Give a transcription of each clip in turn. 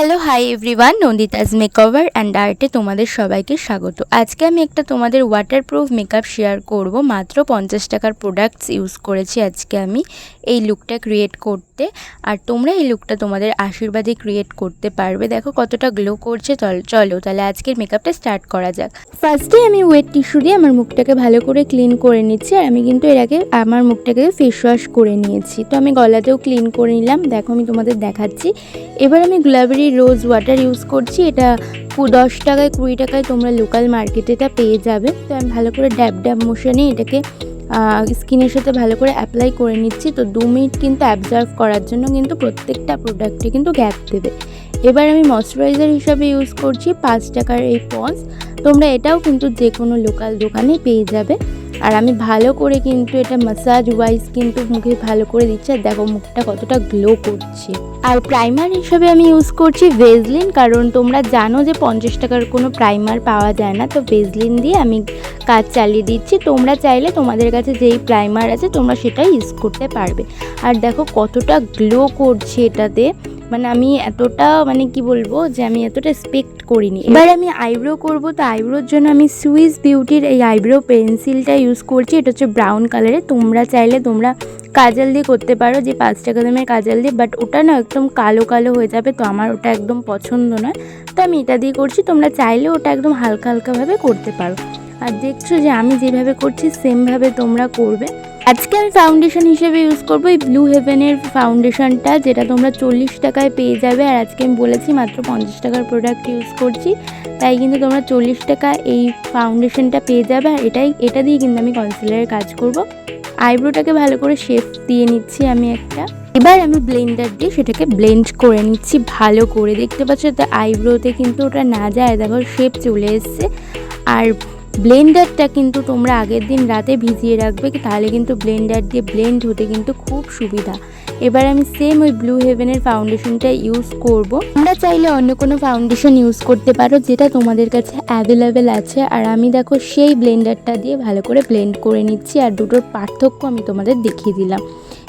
Hello hi everyone Nandita's makeover and আর্টে তোমাদের সবাইকে স্বাগত। আজকে আমি একটা তোমাদের ওয়াটারপ্রুফ মেকআপ শেয়ার করব। মাত্র পঞ্চাশ টাকার প্রোডাক্টস ইউজ করেছি আজকে আমি এই লুকটা ক্রিয়েট করতে। আর তোমরা এই লুকটা তোমাদের আশীর্বাদে ক্রিয়েট করতে পারবে। দেখো কতটা গ্লো করছে। চল- চলো তাহলে আজকের মেকআপটা স্টার্ট করা যাক। ফার্স্টে আমি ওয়েট টিস্যু দিয়ে আমার মুখটাকে ভালো করে ক্লিন করে নিচ্ছি। আর আমি কিন্তু এর আগে আমার মুখটাকে ফেস ওয়াশ করে নিয়েছি। তো আমি গলাতেও ক্লিন করে নিলাম। দেখো আমি তোমাদের দেখাচ্ছি। এবার আমি গুলাবেরি রোজ ওয়াটার ইউজ করছি। এটা দশ টাকায়, কুড়ি টাকায় তোমরা লোকাল মার্কেটে এটা পেয়ে যাবে। তো আমি ভালো করে ড্যাব ড্যাব মোশনে এটাকে স্কিনের সাথে ভালো করে অ্যাপ্লাই করে নিচ্ছি। তো দু মিনিট কিন্তু অ্যাবজার্ভ করার জন্য কিন্তু প্রত্যেকটা প্রোডাক্টে কিন্তু গ্যাপ দেবে। এবার আমি ময়শ্চারাইজার হিসাবে ইউজ করছি পাঁচ টাকার এই পন্স তোমরা এটাও কিন্তু যে কোনো লোকাল দোকানে পেয়ে যাবে। আর আমি ভালো করে কিন্তু এটা মাসাজ ওয়াইজ কিন্তু মুখে ভালো করে দিচ্ছি, আর দেখো মুখটা কতটা গ্লো করছে। আর প্রাইমার হিসাবে আমি ইউজ করছি ভেজলিন কারণ তোমরা জানো যে পঞ্চাশ টাকার কোনো প্রাইমার পাওয়া যায় না, তো ভেজলিন দিয়ে আমি কাজ চালিয়ে দিচ্ছি। তোমরা চাইলে তোমাদের কাছে যেই প্রাইমার আছে, তোমরা সেটাই ইউজ করতে পারবে। আর দেখো কতটা গ্লো করছে এটাতে। মানে আমি এতটা মানে কি বলব, যে আমি এতটা এক্সপেক্ট করিনি। এবার আমি আইব্রো করব, তো আইব্রোর জন্য আমি সুইস বিউটির এই আইব্রো পেন্সিলটা ইউজ করছি। এটা হচ্ছে ব্রাউন কালারের তোমরা চাইলে তোমরা কাজল দিয়ে করতে পারো, যে পাঁচ টাকা দামের কাজল দিয়ে বাট ওটা না একদম কালো কালো হয়ে যাবে, তো আমার ওটা একদম পছন্দ নয়। তো আমি এটা দিয়ে করছি। তোমরা চাইলে ওটা একদম হালকা হালকাভাবে করতে পারো। আর দেখছ যে আমি যেভাবে করছি সেমভাবে তোমরা করবে। আজকে আমি ফাউন্ডেশন হিসেবে ইউজ করব এই ব্লু হেভেনের ফাউন্ডেশনটা যেটা তোমরা চল্লিশ টাকায় পেয়ে যাবে। আর আজকে আমি বলেছি মাত্র পঞ্চাশ টাকার প্রোডাক্ট ইউজ করছি। তাই কিন্তু তোমরা চল্লিশ টাকা এই ফাউন্ডেশনটা পেয়ে যাবে। আর এটাই, এটা দিয়ে কিন্তু আমি কনসিলারের কাজ করব। আইব্রোটাকে ভালো করে শেপ দিয়ে নিচ্ছি আমি একটা। এবার আমি ব্লেন্ডার দিয়ে সেটাকে ব্লেন্ড করে নিচ্ছি, ভালো করে। দেখতে পাচ্ছ তো আইব্রোতে কিন্তু ওটা না যায়, দেখো শেপ চলে এসছে। আর ব্লেন্ডারটা কিন্তু তোমরা আগের দিন রাতে ভিজিয়ে রাখবে, তাহলে কিন্তু ব্লেন্ডার দিয়ে ব্লেন্ড হতে কিন্তু খুব সুবিধা। এবার আমি সেম ওই ব্লু হেভেনের ফাউন্ডেশনটা ইউজ করব। তোমরা চাইলে অন্য কোনো ফাউন্ডেশন ইউজ করতে পারো, যেটা তোমাদের কাছে অ্যাভেলেবেল আছে। আর আমি দেখো সেই ব্লেন্ডারটা দিয়ে ভালো করে ব্লেন্ড করে নিচ্ছি, আর দুটোর পার্থক্য আমি তোমাদের দেখিয়ে দিলাম।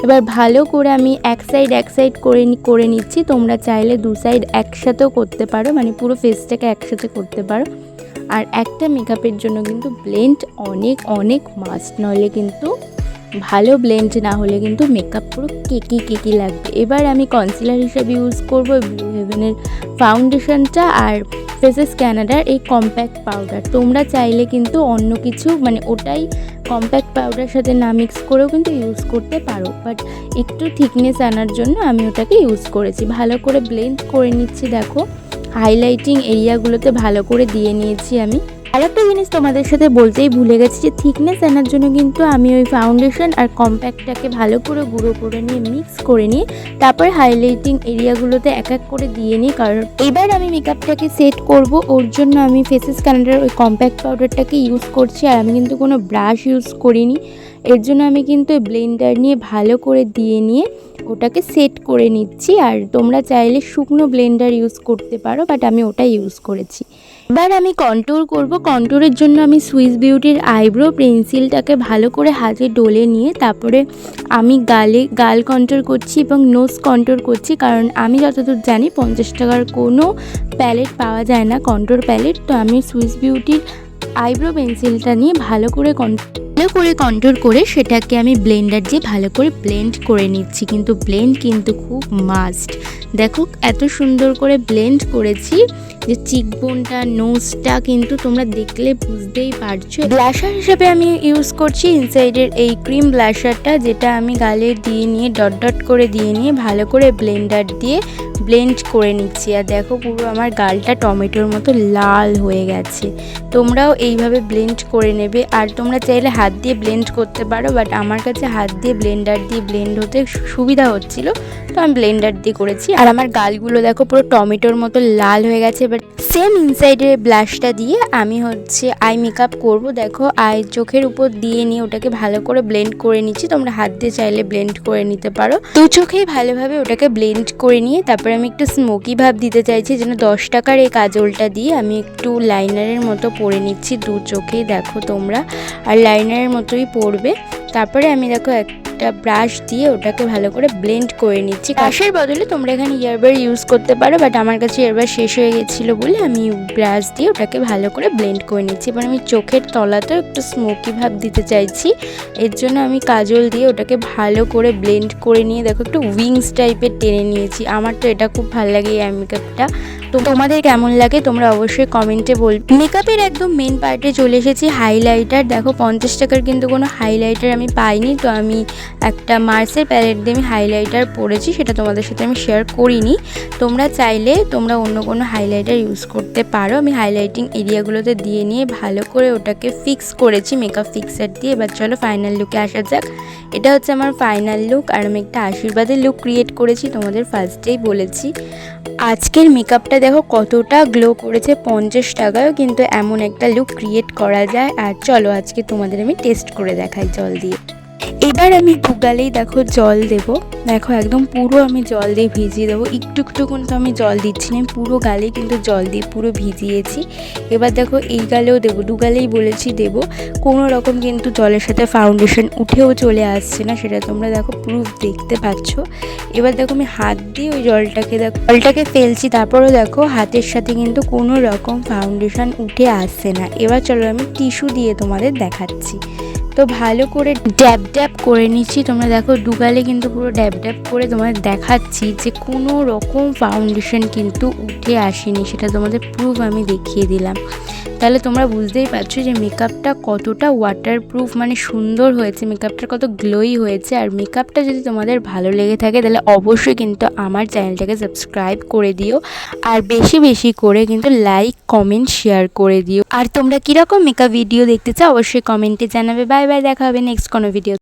এবার ভালো করে আমি এক সাইড এক সাইড করে করে নিচ্ছি। তোমরা চাইলে দু সাইড একসাথেও করতে পারো মানে পুরো ফেসটাকে একসাথে করতে পারো। আর একটা মেকআপের জন্য কিন্তু ব্লেন্ড অনেক অনেক মাস্ট নইলে কিন্তু ভালো ব্লেন্ড না হলে কিন্তু মেকআপ পুরো কেকি কেকি লাগবে। এবার আমি কনসিলার হিসেবে ইউজ করব হেভেনের ফাউন্ডেশনটা আর ফেসেস ক্যানাডার এই কম্প্যাক্ট পাউডার তোমরা চাইলে কিন্তু অন্য কিছু মানে ওটাই কম্প্যাক্ট পাউডার সাথে না মিক্স করেও কিন্তু ইউজ করতে পারো। বাট একটু থিকনেস আনার জন্য আমি ওটাকে ইউজ করেছি। ভালো করে ব্লেন্ড করে নিচ্ছি, দেখো। হাইলাইটিং এরিয়াগুলোতে ভালো করে দিয়ে নিয়েছি আমি। আর একটা জিনিস তোমাদের সাথে বলতেই ভুলে গেছি যে থিকনেস আনার জন্য কিন্তু আমি ওই ফাউন্ডেশন আর কম্প্যাক্টটাকে ভালো করে গুঁড়ো করে নিয়ে মিক্স করে নিয়ে তারপর হাইলাইটিং এরিয়াগুলোতে এক এক করে দিয়ে নিই। কারণ এবার আমি মেকআপটাকে সেট করব, ওর জন্য আমি ফেসেস কানাডার ওই কম্প্যাক্ট পাউডারটাকে ইউজ করছি আর আমি কিন্তু কোনো ব্রাশ ইউজ করিনি। এর জন্য আমি কিন্তু ব্লেন্ডার নিয়ে ভালো করে দিয়ে নিয়ে ওটাকে সেট করে নিচ্ছি। আর তোমরা চাইলে শুকনো ব্লেন্ডার ইউজ করতে পারো বাট আমি ওটা ইউজ করেছি। এবার আমি কন্ট্রোল করব। কন্ট্রোলের জন্য আমি সুইস বিউটির আইব্রো পেন্সিলটাকে ভালো করে হাতে ডলে নিয়ে তারপরে আমি গালে, গাল কন্ট্রোল করছি এবং নোজ কন্ট্রোল করছি। কারণ আমি যতদূর জানি পঞ্চাশ টাকার কোনো প্যালেট পাওয়া যায় না কন্ট্রোল প্যালেট তো আমি সুইস বিউটির আইব্রো পেন্সিলটা নিয়ে ভালো করে ভালো করে কন্ট্রোল করে সেটাকে আমি ব্লেন্ডার দিয়ে ভালো করে ব্লেন্ড করে নিচ্ছি। কিন্তু ব্লেন্ড কিন্তু খুব মাস্ট দেখো এত সুন্দর করে ব্লেন্ড করেছি। যে চিকবোনটা নোজটা কিন্তু তোমরা দেখলে বুঝতেই পারছ। ব্লাশার হিসেবে আমি ইউজ করছি ইনসাইডের এই ক্রিম ব্লাশারটা যেটা আমি গালে দিয়ে নিয়ে ডট ডট করে দিয়ে নিয়ে, ভালো করে ব্লেন্ডার দিয়ে ব্লেন্ড করে নিচ্ছি। আর দেখো পুরো আমার গালটা টমেটোর মতো লাল হয়ে গেছে। তোমরাও এইভাবে ব্লেন্ড করে নেবে। আর তোমরা চাইলে হাত দিয়ে ব্লেন্ড করতে পারো বাট আমার কাছে হাত দিয়ে ব্লেন্ডার দিয়ে ব্লেন্ড হতে সুবিধা হচ্ছিল। তো আমি ব্লেন্ডার দিয়ে করেছি। আর আমার গালগুলো দেখো পুরো টমেটোর মতো লাল হয়ে গেছে এবার সেম ইনসাইডের ব্লাশটা দিয়ে আমি হচ্ছে আই মেকআপ করব। দেখো আই চোখের উপর দিয়ে নিয়ে ওটাকে ভালো করে ব্লেন্ড করে নিচ্ছি। তোমরা হাত দিয়ে চাইলে ব্লেন্ড করে নিতে পারো। দু চোখেই ভালোভাবে ওটাকে ব্লেন্ড করে নিয়ে তারপরে আমি একটু স্মোকি ভাব দিতে চাইছি, যেন দশ টাকার এই কাজলটা দিয়ে আমি একটু লাইনারের মতো পরে নিচ্ছি। দু চোখেই দেখো তোমরা, আর লাইনারের মতোই পড়বে তারপরে আমি দেখো একটা একটা ব্রাশ দিয়ে ওটাকে ভালো করে ব্লেন্ড করে নিচ্ছি। ব্রাশের বদলে তোমরা এখানে ইয়ারবার ইউজ করতে পারো বাট আমার কাছে ইয়ারবার শেষ হয়ে গেছিল বলে আমি ব্রাশ দিয়ে ওটাকে ভালো করে ব্লেন্ড করে নিচ্ছি। এবার আমি চোখের তলাতেও একটু স্মোকি ভাব দিতে চাইছি। এর জন্য আমি কাজল দিয়ে ওটাকে ভালো করে ব্লেন্ড করে নিয়ে, দেখো একটু উইংস টাইপের টেনে নিয়েছি। আমার তো এটা খুব ভালো লাগে এই মেকআপটা তো তোমাদের কেমন লাগে তোমরা অবশ্যই কমেন্টে বল মেকআপের একদম মেন পার্টে চলে এসেছি হাইলাইটার দেখো, পঞ্চাশ টাকার কিন্তু কোনো হাইলাইটার আমি পাইনি। তো আমি একটা মার্সের প্যালেট দিয়ে আমি হাইলাইটার পরেছি, সেটা তোমাদের সাথে আমি শেয়ার করিনি। তোমরা চাইলে তোমরা অন্য কোনো হাইলাইটার ইউজ করতে পারো। আমি হাইলাইটিং এরিয়াগুলোতে দিয়ে নিয়ে ভালো করে ওটাকে ফিক্স করেছি মেকআপ ফিক্সার দিয়ে। এবার চলো ফাইনাল লুকে আসা যাক। এটা হচ্ছে আমার ফাইনাল লুক আর আমি একটা আশীর্বাদের লুক ক্রিয়েট করেছি, তোমাদের ফার্স্টেই বলেছি। আজকের মেকআপটা দেখো কতটা গ্লো করেছে, পঞ্চাশ টাকায়ও কিন্তু এমন একটা লুক ক্রিয়েট করা যায়। আর চলো আজকে তোমাদের আমি টেস্ট করে দেখাই জল দিয়ে। এবার আমি গুগালেই দেখো জল দেব। দেখো একদম পুরো আমি জল দিয়ে ভিজিয়ে দেবো। একটু একটু কিন্তু আমি জল দিচ্ছি না, পুরো গালে কিন্তু জল দিয়ে পুরো ভিজিয়েছি। এবার দেখো এই গালেও দেবো দু গালেই বলেছি দেব। কোনো রকম কিন্তু জলের সাথে ফাউন্ডেশন উঠেও চলে আসছে না, সেটা তোমরা দেখো প্রুফ দেখতে পাচ্ছ। এবার দেখো আমি হাত দিয়ে ওই জলটাকে দেখো, জলটাকে ফেলছি, তারপরও দেখো হাতের সাথে কিন্তু কোনো রকম ফাউন্ডেশন উঠে আসছে না। এবার চলো আমি টিস্যু দিয়ে তোমাদের দেখাচ্ছি। তো ভালো করে ড্যাব ড্যাব করে নিচ্ছি। তোমরা দেখো, দুগালে কিন্তু পুরো ড্যাব ড্যাব করে তোমাদের দেখাচ্ছি যে কোনো রকম ফাউন্ডেশন কিন্তু উঠে আসেনি। সেটা তোমাদের প্রুফ আমি দেখিয়ে দিলাম। তাহলে তোমরা বুঝতেই পারছ যে মেকআপটা কতটা ওয়াটারপ্রুফ মানে সুন্দর হয়েছে। মেকআপটা কত গ্লোই হয়েছে। আর মেকআপটা যদি তোমাদের ভালো লেগে থাকে, তাহলে অবশ্যই কিন্তু আমার চ্যানেলটাকে সাবস্ক্রাইব করে দিও। আর বেশি বেশি করে কিন্তু লাইক কমেন্ট শেয়ার করে দিও। আর তোমরা কীরকম মেকআপ ভিডিও দেখতে চাও, অবশ্যই কমেন্টে জানাবে। বাই বাই দেখা হবে নেক্সট কোনো ভিডিও